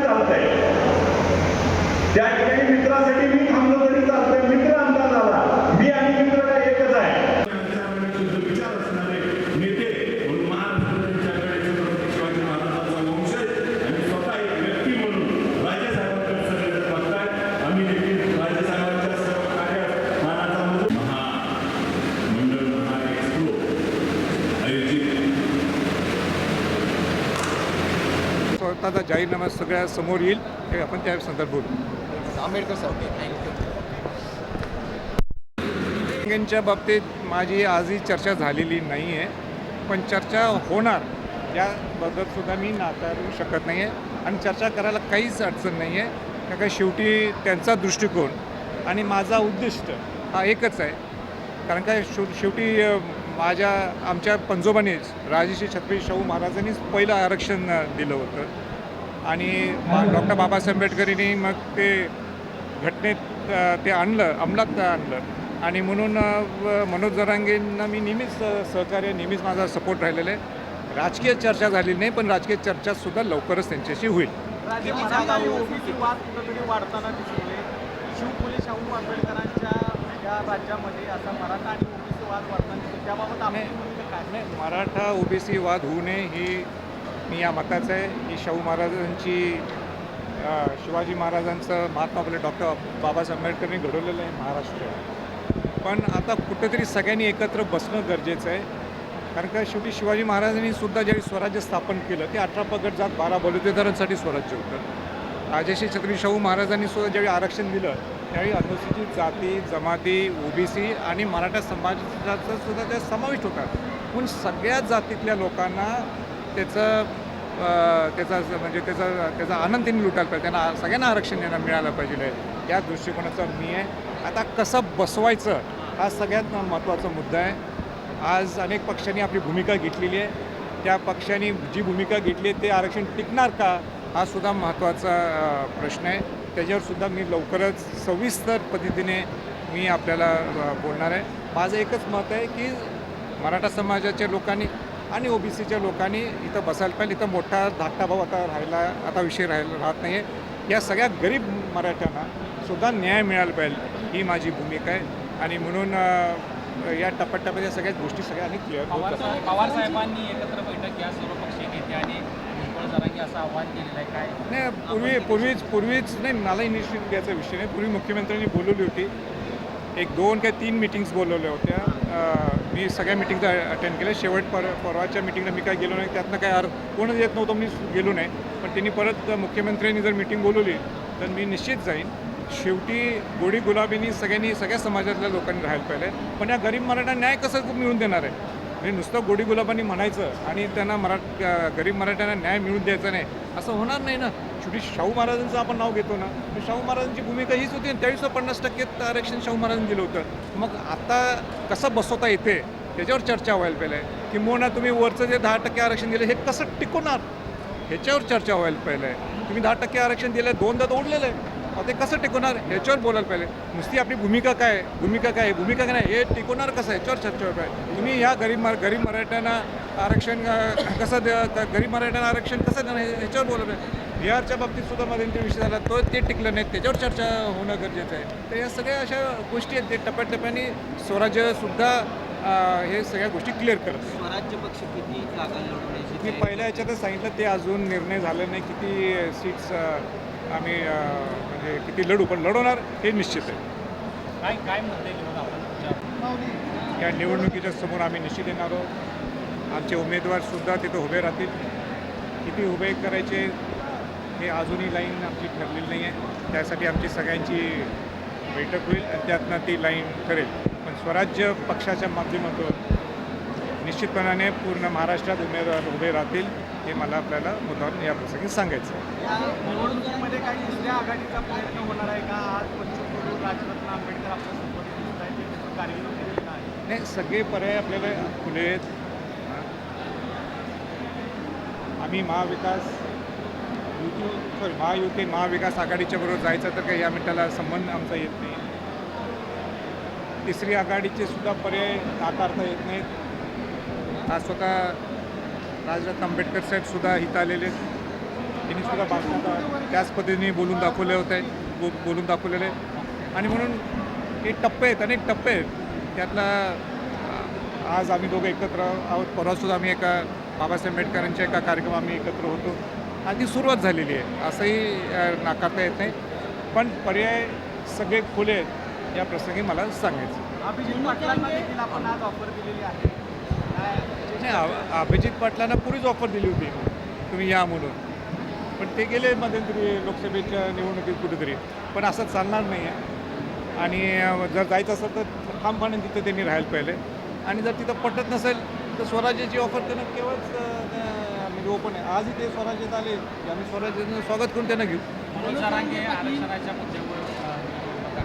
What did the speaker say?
चालत चालतंय त्या ठिकाणी मित्रासाठी मी थांबलो तरी चालतंय. मित्र स्वतःचा जाहीरनामा सगळ्या समोर येईल हे आपण त्या संदर्भात बोलू. आंबेडकर साहेब यांच्या बाबतीत माझी आजही चर्चा झालेली नाही आहे पण चर्चा होणार याबद्दल सुद्धा मी नाकारू शकत नाही आहे आणि चर्चा करायला काहीच अडचण नाही आहे. कारण का शेवटी त्यांचा दृष्टिकोन आणि माझा उद्दिष्ट हा एकच आहे. कारण काय शेव शेवटी माझ्या आमच्या पंजोबानेच राजश्री छत्रपती शाहू महाराजांनीच पहिलं आरक्षण दिलं होतं. आणि डॉक्टर बाबासाहेब आंबेडकरांनी मग ते घटनेत ते आणलं अंमलात आणलं. आणि म्हणून मनोज जरांगेंना मी नेहमीच सहकार्य नेहमीच माझा सपोर्ट राहिलेला आहे. राजकीय चर्चा झालेली नाही पण राजकीय चर्चासुद्धा लवकरच त्यांच्याशी होईल. मराठा ओबीसी वाद होऊ नये ही या मताचं आहे की शाहू महाराजांची शिवाजी महाराजांचं महात्मा फुले डॉक्टर बाबासाहेब आंबेडकरांनी घडवलेलं आहे महाराष्ट्र. पण आता कुठेतरी सगळ्यांनी एकत्र बसणं गरजेचं आहे. कारण का शेवटी शिवाजी महाराजांनी सुद्धा ज्यावेळी स्वराज्य स्थापन केलं ते अठरा पगड जात बारा बलुतेदारांसाठी स्वराज्य होतं. राजश्री छत्री शाहू महाराजांनी सुद्धा ज्यावेळी आरक्षण दिलं त्यावेळी अनुसूचित जाती जमाती ओबीसी आणि मराठा समाजाचा सुद्धा त्यात समाविष्ट होता पण सगळ्या जातीतल्या लोकांना त्याचं त्याचा म्हणजे त्याचा त्याचा आनंद त्यांनी लुटायला पाहिजे. त्यांना सगळ्यांना आरक्षण त्यांना मिळालं पाहिजे. या दृष्टिकोनाचा मी आहे. आता कसं बसवायचं हा सगळ्यात महत्त्वाचा मुद्दा आहे. आज अनेक पक्षांनी आपली भूमिका घेतलेली आहे. त्या पक्षांनी जी भूमिका घेतली आहे ते आरक्षण टिकणार का हा सुद्धा महत्त्वाचा प्रश्न आहे. त्याच्यावर सुद्धा मी लवकरच सविस्तर पद्धतीने मी आपल्याला बोलणार आहे. माझं एकच मत आहे की मराठा समाजाच्या लोकांनी आणि ओबीसीच्या लोकांनी इथं बसायला पाहिजे इथं मोठा धाकटा भाऊ आता राहिला आता विषय राहिला राहत नाही आहे या सगळ्या गरीब मराठ्यांना सुद्धा न्याय मिळाला पाहिजे ही माझी भूमिका आहे. आणि म्हणून या टप्प्याटप्प्यात या सगळ्या गोष्टी सगळ्या क्लिअर होत पवार साहेबांनी एकत्र बैठक घ्या सर्व पक्षीय नेते आणि असं आव्हान केलेलं आहे. काय? नाही पूर्वी पूर्वीच पूर्वीच नाही मला इनिशिएटिव्ह घ्यायचा विषय नाही. पूर्वी मुख्यमंत्र्यांनी बोलवली होती एक दोन काय तीन मिटिंग्स बोलवल्या होत्या. मी सगळ्या मिटिंग्ज अटेंड केल्या. शेवट पर परवाच्या मिटिंगला मी काय गेलो नाही. त्यातनं काय अर्थ कोणच येत नव्हतं मी गेलो नाही. पण त्यांनी परत मुख्यमंत्र्यांनी जर मिटिंग बोलवली तर मी निश्चित जाईन. शेवटी गोडी गुलाबीनी सगळ्यांनी सगळ्या समाजातल्या लोकांनी राहायला पाहिजे पण या गरीब मराठा न्याय कसं मिळून देणार आहे? म्हणजे नुसतं गोडी गुलाबांनी म्हणायचं आणि त्यांना मराठ गरीब मराठ्यांना न्याय मिळून द्यायचा नाही असं होणार नाही ना? शेवटी शाहू महाराजांचं आपण नाव घेतो ना तर शाहू महाराजांची भूमिका हीच होती त्यावेळेस पन्नास टक्के आरक्षण शाहू महाराजांनी दिलं होतं. मग आता कसं बसवता येते त्याच्यावर चर्चा व्हायला पाहिजे किंबहुना तुम्ही वरचं जे दहा टक्के आरक्षण दिलं हे कसं टिकवणार? ह्याच्यावर चर्चा व्हायला पाहिजे तुम्ही दहा टक्के आरक्षण दिलं दोनदा तर ओढलेलं आहे. ते कसं टिकवणार ह्याच्यावर बोलायला पाहिजे नुसती आपली भूमिका काय भूमिका काय भूमिका काय नाही हे टिकवणार कसं ह्याच्यावर चर्चा व्हायला पाहिजे तुम्ही ह्या गरीब मरा गरीब मराठ्यांना आरक्षण कसं द्या गरीब मराठ्यांना आरक्षण कसं देणार हे- ह्याच्यावर बोलायला पाहिजे बिहारच्या बाबतीत सुद्धा मध्ये विषय झाला तो ते टिकलं नाही त्याच्यावर चर्चा होणं गरजेचं आहे. तर या सगळ्या अशा गोष्टी आहेत ते टप्प्याटप्प्याने स्वराज्यसुद्धा हे सगळ्या गोष्टी क्लिअर करत स्वराज्य पक्ष किती जागा लढवण्याची मी पहिल्या याच्यातच सांगितलं ते अजून निर्णय झालं नाही किती सीट्स आम्ही म्हणजे किती लढू पण लढवणार हे निश्चित आहे. काय काय आपण तुमच्या? या निवडणुकीच्या समोर आम्ही निश्चित येणार आहोत. आमचे उमेदवारसुद्धा तिथं उभे राहतील. किती उभे करायचे हे अजूनही लाईन आमची ठरलेली नाही आहे. त्यासाठी आमची सगळ्यांची बैठक होईल आणि त्यातनं ती लाईन ठरेल. पण स्वराज्य पक्षाच्या माध्यमातून निश्चितपणाने पूर्ण महाराष्ट्रात उमेदवार उभे राहतील हे मला आपल्याला मुद्दाम या प्रसंगी सांगायचं निवडणुकीमध्ये काही दुसऱ्या आघाडीचा प्रयत्न होणार आहे का? आज राजरत्न आंबेडकर आपल्या नाही सगळे पर्याय आपल्याला खुले आहेत. आम्ही महाविकास सॉरी महायुती महाविकास आघाडीच्या बरोबर जायचं तर काही या मिनिटाला संबंध आमचा येत नाही. तिसरी आघाडीचे सुद्धा पर्याय नाकारता येत नाहीत. आज स्वतः राजरत्न आंबेडकर साहेब सुद्धा आलेले आहेत. त्यांनी सुद्धा भाषणात त्याच पद्धतीने बोलून दाखवले होते बो बोलून दाखवलेले आणि म्हणून हे टप्पे आहेत अनेक टप्पे आहेत. त्यातला आज आम्ही दोघं एकत्र आहोत. परवासुद्धा आम्ही एका बाबासाहेब आंबेडकरांच्या एका कार्यक्रम आम्ही एकत्र होतो. आणि ती सुरुवात झालेली आहे. असंही नाकारता येत नाही. पण पर्याय सगळे खुले आहेत या प्रसंगी मला सांगायचं अभिजित पाटलांना देखील आपण आज ऑफर दिलेली आहे. नाही अभिजित पाटलांना पुरीच ऑफर दिली होती. तुम्ही या म्हणून. पण ते गेले मध्यंतरी लोकसभेच्या निवडणुकीत कुठेतरी. पण असं चालणार नाही आहे आणि जर जायचं असेल तर ठामपणे तिथे त्यांनी राहायला पाहिजे. आणि जर तिथं पटत नसेल तर स्वराज्याची ऑफर त्यांना केव्हाच म्हणजे ओपन आहे. आजही ते स्वराज्यात आले. आम्ही स्वराज्याचं स्वागत करून त्यांना घेऊ. आरक्षणाच्या मुद्द्यावर